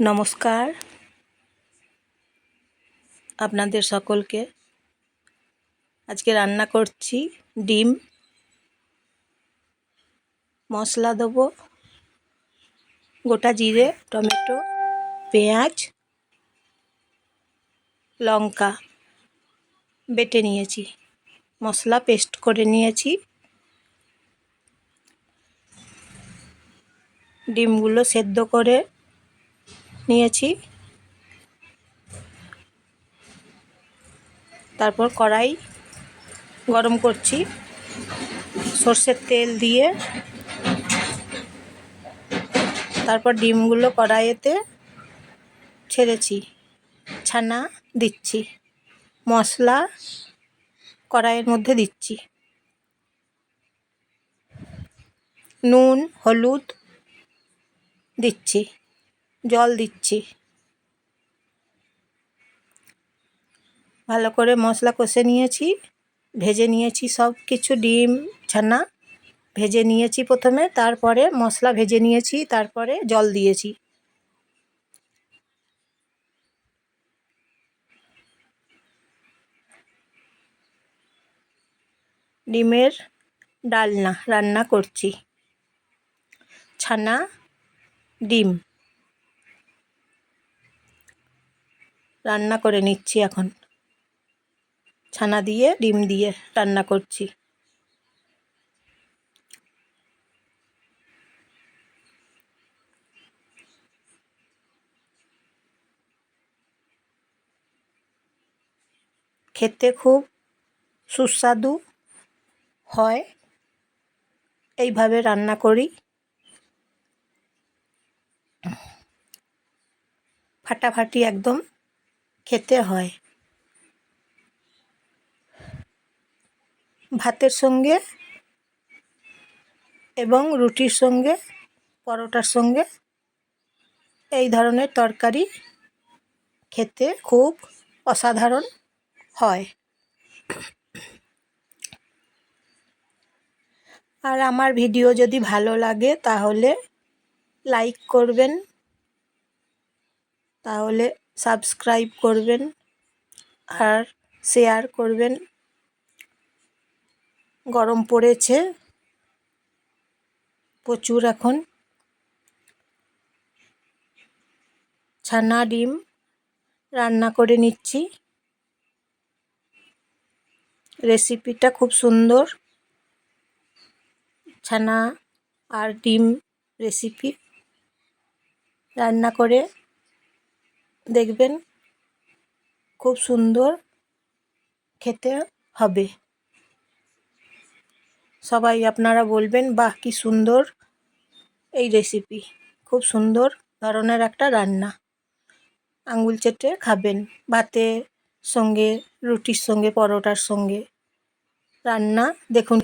নমস্কার। আপনাদের সকলকে আজকে রান্না করছি ডিম, মশলা দেবো, গোটা জিরে, টমেটো, পেঁয়াজ, লঙ্কা বেটে নিয়েছি, মশলা পেস্ট করে নিয়েছি। ডিমগুলো সেদ্ধ করে নিয়েছি। তারপর কড়াই গরম করছি। সর্ষের তেল দিয়ে। তারপর ডিমগুলো কড়াইয়েতে ছেড়েছি। ছানা দিচ্ছি। মশলা কড়াইয়ের মধ্যে দিচ্ছি। নুন, হলুদ দিচ্ছি। জল দিচ্ছি। ভালো করে মশলা কষে নিয়েছি, ভেজে নিয়েছি সব কিছু, ডিম, ছানা ভেজে নিয়েছি প্রথমে, তারপরে মশলা ভেজে নিয়েছি, তারপরে জল দিয়েছি। ডিমের ডালনা রান্না করছি। ছানা, ডিম। রান্না করে নিচ্ছি এখন। ছানা দিয়ে, ডিম দিয়ে রান্না করছি। খেতে খুব সুস্বাদু হয়। এইভাবে রান্না করি। ফাটাফাটি একদম খেতে হয়। ভাতের সঙ্গে এবং রুটির সঙ্গে, পরোটার সঙ্গে এই ধরনের তরকারি খেতে খুব অসাধারণ হয়। আর আমার ভিডিও যদি ভালো লাগে তাহলে লাইক করবেন। তাহলে সাবস্ক্রাইব করবেন আর শেয়ার করবেন। গরম পড়েছে। প্রচুর এখন। ছানা ডিম রান্না করে নিচ্ছি। রেসিপিটা খুব সুন্দর। ছানা আর ডিম রেসিপি। রান্না করে দেখবেন খুব সুন্দর খেতে হবে। সবাই আপনারা বলবেন, বাহ, কি সুন্দর এই রেসিপি খুব সুন্দর ধরনের একটা রান্না। আঙুল চেটে খাবেন ভাতের সঙ্গে, রুটির সঙ্গে, পরোটার সঙ্গে। রান্না দেখুন।